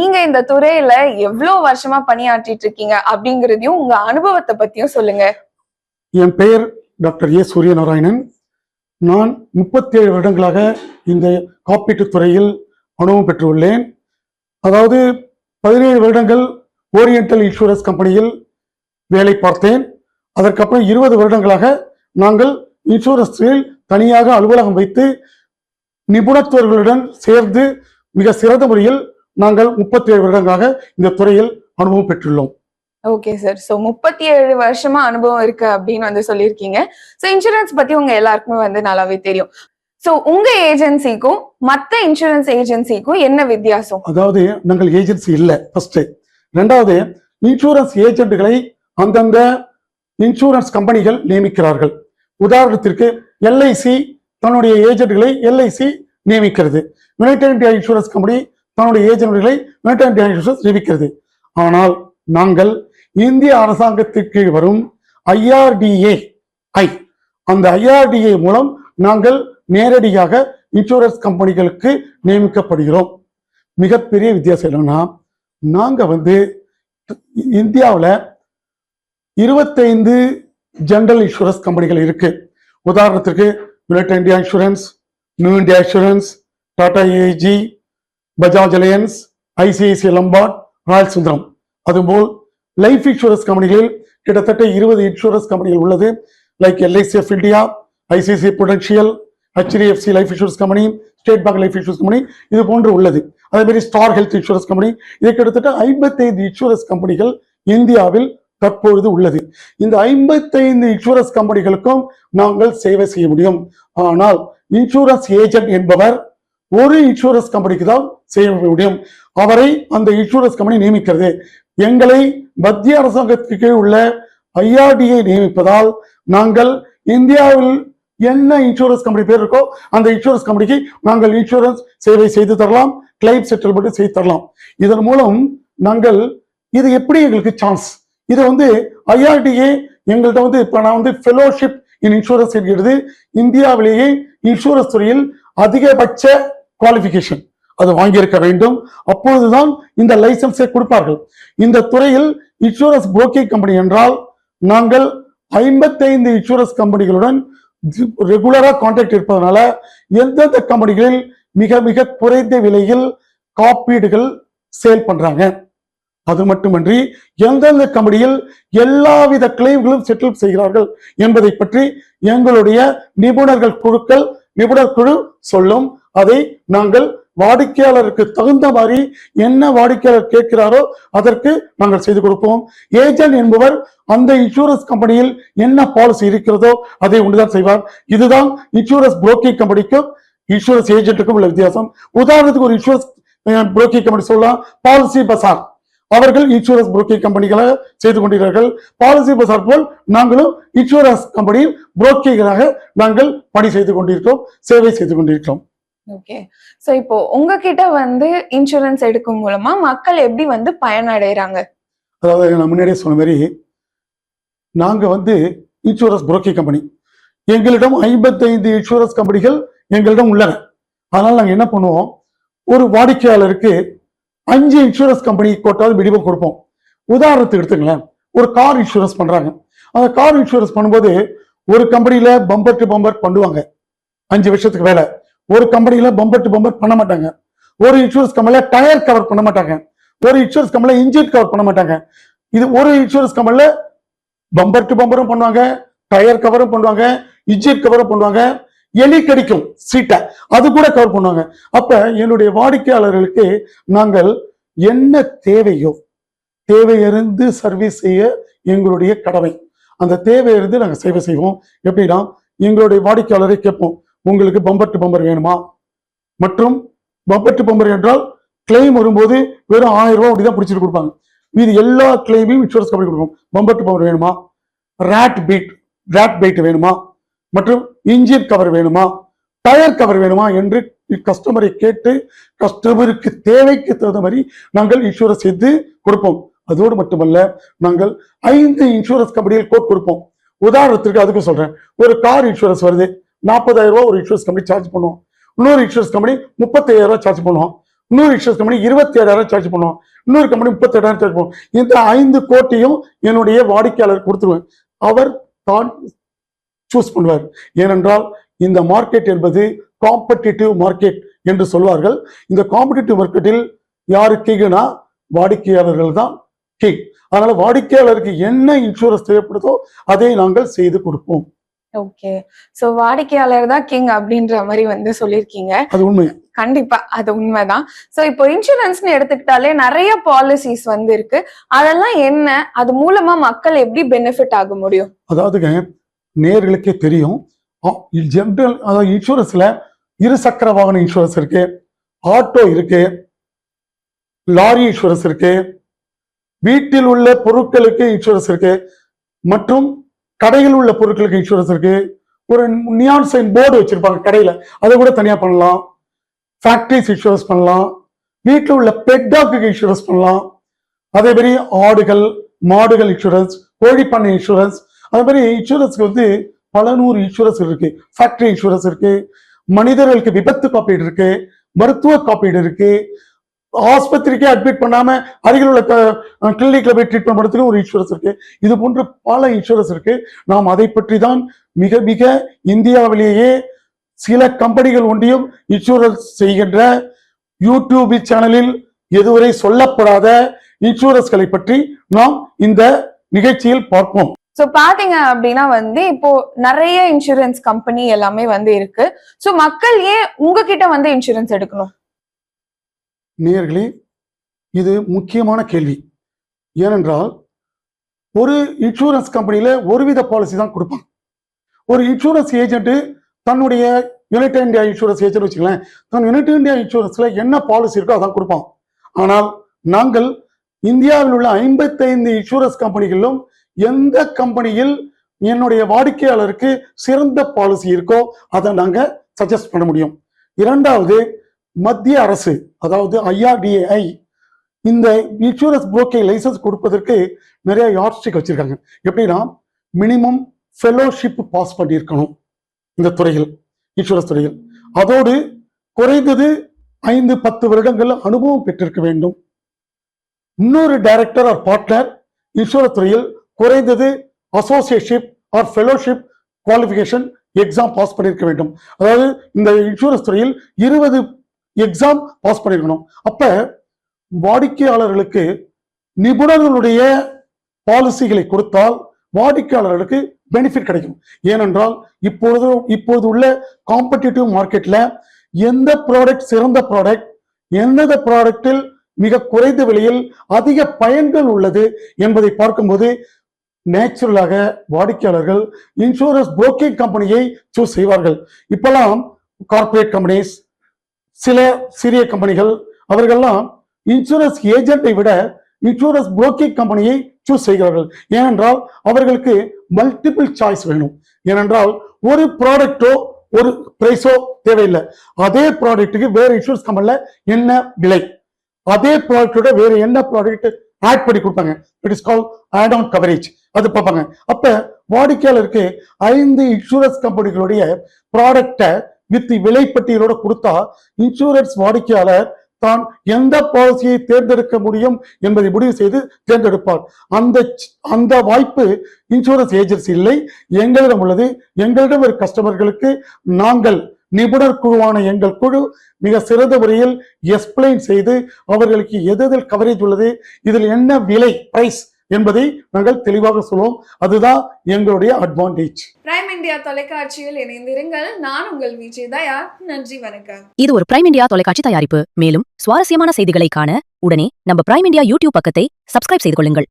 நீங்க இந்த துறையில எவ்வளவு வருஷமா பணியாற்றிட்டு இருக்கீங்க அப்படிங்கறதையும் உங்க அனுபவத்தை பத்தியும் சொல்லுங்க. என் பெயர் டாக்டர் ஏ சூரிய நாராயணன் நான் முப்பத்தி ஏழு வருடங்களாக இந்த காப்பீட்டுத் துறையில் அனுபவம் பெற்றுள்ளேன். அதாவது பதினேழு வருடங்கள் ஓரியண்டல் இன்சூரன்ஸ் கம்பெனியில் வேலை பார்த்தேன். அதற்கப்புறம் இருபது வருடங்களாக நாங்கள் இன்சூரன்ஸில் தனியாக அலுவலகம் வைத்து நிபுணத்துவர்களுடன் சேர்ந்து மிக சிறந்த முறையில் நாங்கள் முப்பத்தி ஏழு வருடங்களாக இந்த துறையில் அனுபவம் பெற்றுள்ளோம். ஓகே சார் சோ முப்பத்தி ஏழு வருஷமா அனுபவம் இருக்கு அப்படின்னு வந்து சொல்லியிருக்கீங்க. சோ இன்சூரன்ஸ் பத்தி உங்க எல்லாருக்குமே வந்து நல்லாவே தெரியும். சோ உங்க ஏஜென்சிக்கும் மத்த இன்சூரன்ஸ் ஏஜென்சிக்கும் என்ன வித்தியாசம்? அதாவது நாங்கள் ஏஜென்சி இல்லை ஃபர்ஸ்ட் ரெண்டாவது இன்சூரன்ஸ் ஏஜென்ட்களை அந்தந்த இன்சூரன்ஸ் கம்பெனிகள் நியமிக்கிறார்கள். உதாரணத்திற்கு எல்ஐசி தன்னுடைய ஏஜென்ட்களை எல்ஐசி நியமிக்கிறது. யுனைடெட் இந்தியா இன்சூரன்ஸ் கம்பெனி தன்னுடைய ஏஜென்ட்களை யுனைடெட் இந்தியா இன்சூரன்ஸ் நியமிக்கிறது ஆனால் நாங்கள் இந்திய அரசாங்கத்திற்கு வரும் ஐஆர்டிஏ ஐ அந்த ஐஆர்டிஏ மூலம் நாங்கள் நேரடியாக இன்சூரன்ஸ் கம்பெனிகளுக்கு நியமிக்கப்படுகிறோம். மிகப்பெரிய வித்தியாசம் என்னன்னா நாங்கள் வந்து இந்தியாவில் இருபத்தைந்து ஜென்ரல் இன்சூரன்ஸ் கம்பெனிகள் இருக்கு. உதாரணத்திற்கு united India insurance new India insurance Tata AIG Bajaj Allianz ICICI Lombard Royal Sundaram. அதுபோல் லைஃப் இன்சூரன்ஸ் கம்பெனிகளில் கிட்டத்தட்ட இருபது இன்சூரன்ஸ் கம்பெனிகள் உள்ளது. Like LIC of India ICICI Prudential HDFC life insurance company state bank life insurance company இது போன்று உள்ளது. அதேமாதிரி ஸ்டார் ஹெல்த் இன்சூரன்ஸ் கம்பெனி இது கிட்டத்தட்ட ஐம்பத்தைந்து இன்சூரன்ஸ் கம்பெனிகள் இந்தியாவில் தற்பொழுது உள்ளது. இந்த ஐம்பத்தைந்து இன்சூரன்ஸ் கம்பெனிகளுக்கும் நாங்கள் சேவை செய்ய முடியும். ஆனால் இன்சூரன்ஸ் ஏஜென்ட் என்பவர் ஒரு இன்சூரன்ஸ் கம்பெனிக்கு தான் செய்ய முடியும். அவரை அந்த இன்சூரன்ஸ் கம்பெனி நியமிக்கிறது. எங்களை மத்திய அரசாங்கத்துக்கு உள்ள ஐஆர்டியை நியமிப்பதால் நாங்கள் இந்தியாவில் என்ன இன்சூரன்ஸ் கம்பெனி பேர் இருக்கோ அந்த இன்சூரன்ஸ் கம்பெனிக்கு நாங்கள் இன்சூரன்ஸ் சேவை செய்து தரலாம் கிளைம் செட்டில்மெண்ட் செய்து தரலாம். இதன் மூலம் நாங்கள் இது எப்படி எங்களுக்கு சான்ஸ் இது வந்து ஐஆர்டிஏ எங்கள்கிட்ட வந்து இப்போ நான் வந்து ஃபெலோஷிப் இன் இன்சூரன்ஸ் என்கிறது. இந்தியாவிலேயே இன்சூரன்ஸ் துறையில் அதிகபட்ச குவாலிஃபிகேஷன் அது வாங்கியிருக்க வேண்டும். அப்பொழுதுதான் இந்த லைசன்ஸை கொடுப்பார்கள். இந்த துறையில் இன்சூரன்ஸ் புரோக்கிங் கம்பெனி என்றால் நாங்கள் ஐம்பத்தைந்து இன்சூரன்ஸ் கம்பெனிகளுடன் ரெகுலராக கான்டாக்ட் இருப்பதனால எந்தெந்த கம்பெனிகளில் மிக மிக குறைந்த விலையில் காப்பீடுகள் சேல் பண்றாங்க. அது மட்டுமன்றி எந்தெந்த கம்பெனியில் எல்லாவித கிளைம்களும் செட்டில் செய்கிறார்கள் என்பதை பற்றி எங்களுடைய நிபுணர்கள் குழுக்கள் நிபுணர் குழு சொல்லும் அதை நாங்கள் வாடிக்கையாளருக்கு தகுந்த மாதிரி என்ன வாடிக்கையாளர் கேட்கிறாரோ அதற்கு நாங்கள் செய்து கொடுப்போம். ஏஜென்ட் என்பவர் அந்த இன்சூரன்ஸ் கம்பெனியில் என்ன பாலிசி இருக்கிறதோ அதை ஒன்றுதான் செய்வார். இதுதான் இன்சூரன்ஸ் புரோக்கிங் கம்பெனிக்கும் இன்சூரன்ஸ் ஏஜென்ட்டுக்கும் உள்ள வித்தியாசம். உதாரணத்துக்கு ஒரு இன்சூரன்ஸ் புரோக்கிங் கம்பெனி சொல்லலாம். Policy bazaar. அவர்கள் இன்சூரன்ஸ் புரோக்கிங் கம்பெனிகளை செய்து கொண்டிருக்கிறார்கள். பாலிசி பசார் போல் நாங்களும் இன்சூரன்ஸ் கம்பெனியில் புரோக்கிங்களாக நாங்கள் பணி செய்து கொண்டிருக்கிறோம் சேவை செய்து கொண்டிருக்கிறோம். ஓகே ஸோ இப்போ உங்ககிட்ட வந்து இன்சூரன்ஸ் எடுக்கும் மூலமா மக்கள் எப்படி வந்து பயனடைகிறாங்க அதாவது நான் முன்னாடியே சொன்ன மாதிரி நாங்கள் வந்து இன்சூரன்ஸ் புரோக்கிங் கம்பெனி எங்களிடம் ஐம்பத்தைந்து இன்சூரன்ஸ் கம்பெனிகள் எங்களிடம் உள்ளன. அதனால் நாங்கள் என்ன பண்ணுவோம்? ஒரு வாடிக்கையாளருக்கு அஞ்சு இன்சூரன்ஸ் கம்பெனி கோட்டாவது மினிமம் கொடுப்போம். உதாரணத்துக்கு எடுத்துங்களேன் ஒரு கார் இன்சூரன்ஸ் பண்ணுறாங்க அந்த கார் இன்சூரன்ஸ் பண்ணும்போது ஒரு கம்பெனியில் பம்பர் டு பம்பர் பண்ணுவாங்க. அஞ்சு வருஷத்துக்கு வேலை ஒரு கம்பெனியில் பம்பர் டு பம்பர் பண்ண மாட்டாங்க. ஒரு இன்சூரன்ஸ் கம்பெனில டயர் கவர் பண்ண மாட்டாங்க. ஒரு இன்சூரன்ஸ் கம்பெனில இன்ஜின் கவர் பண்ண மாட்டாங்க. இது ஒரு இன்சூரன்ஸ் கம்பெனில பம்பர் டு பம்பரும் பண்ணுவாங்க. டயர் கவரும் பண்ணுவாங்க. இன்ஜின் கவரும் பண்ணுவாங்க. எலி கடிக்கும். சீட்டை அது கூட கவர் பண்ணுவாங்க. அப்ப என்னுடைய வாடிக்கையாளர்களுக்கு நாங்கள் என்ன தேவையோ தேவையிருந்து சர்வீஸ் செய்ய எங்களுடைய கடமை. அந்த தேவையிருந்து நாங்கள் சேவை செய்வோம். எப்படின்னா எங்களுடைய வாடிக்கையாளரை கேட்போம். உங்களுக்கு பம்பர் டு பம்பர் வேணுமா? மற்றும் பம்பர் டு பம்பர் என்றால் கிளைம் வரும்போது வெறும் ஆயிரம் ரூபாய் அப்படிதான் பிடிச்சிட்டு கொடுப்பாங்க. மீது எல்லா கிளைமையும் இன்சூரன்ஸ் கம்பெனி கொடுக்கும். பம்பர் டு பம்பர் வேணுமா? ரேட் பீட் ரேட் பைட் வேணுமா? மற்றும் இன்ஜின் கவர் வேணுமா? டயர் கவர் வேணுமா? என்று கஸ்டமரை கேட்டு கஸ்டமருக்கு தேவைக்கு தகுந்த மாதிரி நாங்கள் இன்சூரன்ஸ் செய்து கொடுப்போம். அதோடு மட்டுமல்ல நாங்கள் ஐந்து இன்சூரன்ஸ் கம்பெனியில் கோட் கொடுப்போம். உதாரணத்திற்கு அதுக்கு சொல்றேன். ஒரு கார் இன்சூரன்ஸ் வருது. நாற்பதாயிரம் ரூபா ஒரு இன்சூரன்ஸ் கம்பெனி சார்ஜ் பண்ணுவோம் இன்னொரு இன்சூரன்ஸ் கம்பெனி முப்பத்தையாயிரம் ரூபா சார்ஜ் பண்ணுவோம் இன்னொரு இன்சூரன்ஸ் கம்பெனி இருபத்தி ஏழாயிரம் சார்ஜ் பண்ணுவோம் இன்னொரு கம்பெனி முப்பத்தெட்டாயிரம் சார்ஜ் பண்ணுவோம் இந்த ஐந்து கோட்டையும் என்னுடைய வாடிக்கையாளர் கொடுத்துருவேன். அவர் தான் சூஸ் பண்ணுவார். ஏனென்றால் இந்த மார்க்கெட் என்பது காம்படிட்டிவ் மார்க்கெட் என்று சொல்வார்கள். இந்த காம்படிட்டிவ் மார்க்கெட்டில் யாரு கீகுனா வாடிக்கையாளர்கள் தான் கீ அதனால வாடிக்கையாளருக்கு என்ன இன்சூரன்ஸ் தேவைப்படுதோ அதை நாங்கள் செய்து கொடுப்போம். ஓகே சோ வாடிக்கையாளர் தான் கிங் அப்படின்ற மாதிரி வந்து சொல்லியிருக்கீங்க. அது உண்மை. கண்டிப்பா அது உண்மைதான். சோ இப்போ இன்சூரன்ஸ்னு எடுத்துக்கிட்டாலே நிறைய பாலிசிஸ் வந்து இருக்கு. அதெல்லாம் என்ன? அது மூலமா மக்கள் எப்படி பெனிஃபிட் ஆக முடியும்? அதாவதுங்க நேர்களுக்கே தெரியும். ஜென்ரல் அதாவது இன்சூரன்ஸ்ல இரு சக்கர வாகன இன்சூரன்ஸ் இருக்கு ஆட்டோ இருக்கு லாரி இன்சூரன்ஸ் இருக்கு வீட்டில் உள்ள பொருட்களுக்கு இன்சூரன்ஸ் இருக்கு மற்றும் கடையில் உள்ள பொருட்களுக்கு இன்சூரன்ஸ் இருக்கு. ஒரு நியான் சைன் போர்டு வச்சிருப்பாங்க கடையில. அதை கூட தனியா பண்ணலாம். ஃபேக்டரிஸ் இன்சூரன்ஸ் பண்ணலாம். வீட்டில் உள்ள பெட் இன்சூரன்ஸ் பண்ணலாம். அதே மாதிரி ஆடுகள் மாடுகள் இன்சூரன்ஸ் கோழி பண்ணை இன்சூரன்ஸ் அதே மாதிரி இன்சூரன்ஸ்க்கு வந்து பல நூறு இன்சூரன்ஸ் இருக்கு. ஃபேக்டரி இன்சூரன்ஸ் இருக்கு. மனிதர்களுக்கு விபத்து காப்பீடு இருக்கு. மருத்துவ காப்பீடு இருக்கு. ஆஸ்பத்திரிக்கே அட்மிட் பண்ணாம அருகில் உள்ள கிளினிக்ல போய் ட்ரீட்மெண்ட் பண்ணுறதுக்கு ஒரு இன்சூரன்ஸ் இருக்கு. இது போன்ற பல இன்சூரன்ஸ் இருக்கு. நாம் அதை பற்றி தான் மிக மிக இந்தியாவிலேயே சில கம்பெனிகள் ஒன்றியும் இன்சூரன்ஸ் செய்கின்ற யூடியூப் சேனலில் எதுவரை சொல்லப்படாத இன்சூரன்ஸ்களை பற்றி நாம் இந்த நிகழ்ச்சியில் பார்ப்போம். ஸோ பாத்தீங்க அப்படின்னா வந்து இப்போ நிறைய இன்சூரன்ஸ் கம்பெனி எல்லாமே வந்து இருக்கு. ஸோ மக்கள் ஏன் உங்ககிட்ட வந்து இன்சூரன்ஸ் எடுக்கணும்? நேயர்களே இது முக்கியமான கேள்வி. ஏனென்றால் ஒரு இன்சூரன்ஸ் கம்பெனியில் ஒருவித பாலிசி தான் கொடுப்பாங்க. ஒரு இன்சூரன்ஸ் ஏஜென்ட் தன்னுடைய யுனைடெட் இந்தியா இன்சூரன்ஸ் ஏஜென்ட் வச்சுக்கலாம் தன் யுனைடெட் இந்தியா இன்சூரன்ஸில் என்ன பாலிசி இருக்கோ அதான் கொடுப்பான் ஆனால் நாங்கள் இந்தியாவில் உள்ள ஐம்பத்தைந்து இன்சூரன்ஸ் கம்பெனிகளிலும் எந்த கம்பெனியில் என்னுடைய வாடிக்கையாளருக்கு சிறந்த பாலிசி இருக்கோ அதை நாங்கள் சஜஸ்ட் பண்ண முடியும். இரண்டாவது மத்திய அரசு அதாவது ஐஆர்டிஏஐ இந்த இன்சூரன்ஸ் புரோக்கிங் லைசன்ஸ் கொடுப்பதற்கு நிறைய யார்ஸ்டிக் வச்சிருக்காங்க. எப்படின்னா மினிமம் ஃபெலோஷிப் பாஸ் பண்ணியிருக்கணும் இந்த துறையில் இன்சூரன்ஸ் துறையில். அதோடு குறைந்தது ஐந்து பத்து வருடங்கள் அனுபவம் பெற்றிருக்க வேண்டும். இன்னொரு டைரக்டர் ஆர் பார்ட்னர் இன்சூரன்ஸ் துறையில் குறைந்தது associateship or fellowship qualification exam pass பண்ணியிருக்க வேண்டும். அதாவது இந்த இன்சூரன்ஸ் துறையில் இருபது எக்ஸாம் பாஸ் பண்ணியிருக்கணும் அப்ப வாடிக்கையாளர்களுக்கு நிபுணர்களுடைய பாலிசிகளை கொடுத்தால் வாடிக்கையாளர்களுக்கு பெனிஃபிட் கிடைக்கும். ஏனென்றால் இப்பொழுது இப்பொழுது உள்ள காம்படிட்டிவ் மார்க்கெட்ல எந்த ப்ராடக்ட் சிறந்த ப்ராடக்ட் எந்தெந்த ப்ராடக்ட்டில் மிக குறைந்த விலையில் அதிக பயன்கள் உள்ளது என்பதை பார்க்கும்போது நேச்சுரலாக வாடிக்கையாளர்கள் இன்சூரன்ஸ் புரோக்கிங் கம்பெனியை சூஸ் செய்வார்கள். இப்பெல்லாம் கார்ப்பரேட் கம்பெனிஸ் சில சிறிய கம்பெனிகள் அவர்கள்லாம் இன்சூரன்ஸ் ஏஜென்ட்டை விட இன்சூரன்ஸ் புரோக்கிங் கம்பெனியை சூஸ் செய்கிறார்கள். ஏனென்றால் அவர்களுக்கு மல்டிபிள் சாய்ஸ் வேணும். ஏனென்றால் ஒரு ப்ராடக்ட்டோ ஒரு பிரைஸோ தேவையில்லை. அதே ப்ராடக்ட்டுக்கு வேறு இன்சூரன்ஸ் கம்பெனியில் என்ன விலை? அதே ப்ராடக்டோட வேறு என்ன ப்ராடக்ட் ஆட் பண்ணி கொடுப்பாங்க? It is call add on coverage அது பார்ப்பாங்க. அப்போ வாடிக்கையாளருக்கு ஐந்து இன்சூரன்ஸ் கம்பெனிகளுடைய ப்ராடக்டை வித் விலைப்பட்டியலோட கொடுத்தா இன்சூரன்ஸ் வாடிக்கையாளர் தான் எந்த பாலிசியை தேர்ந்தெடுக்க முடியும் என்பதை முடிவு செய்து தேர்ந்தெடுப்பார். அந்த அந்த வாய்ப்பு இன்சூரன்ஸ் ஏஜென்சி இல்லை. எங்களிடம் உள்ளது. எங்களிடம் ஒரு கஸ்டமர்களுக்கு நாங்கள் நிபுணர் குழுவான எங்கள் குழு மிக சிறந்த முறையில் எக்ஸ்பிளைன் செய்து அவர்களுக்கு எது எதில் கவரேஜ் உள்ளது இதில் என்ன விலை பிரைஸ் என்பதை நாங்கள் தெளிவாக சொல்லுவோம். அதுதான் எங்களுடைய அட்வான்டேஜ் பிரைம் இந்தியா தொலைக்காட்சியில் இணைந்திருங்கள். நான் உங்கள் விஜய் தயா. நன்றி வணக்கம். இது ஒரு பிரைம் இந்தியா தொலைக்காட்சி தயாரிப்பு. மேலும் சுவாரஸ்யமான செய்திகளை காண உடனே நம்ம பிரைம் இந்தியா யூடியூப் பக்கத்தை சப்ஸ்கிரைப் செய்து கொள்ளுங்கள்.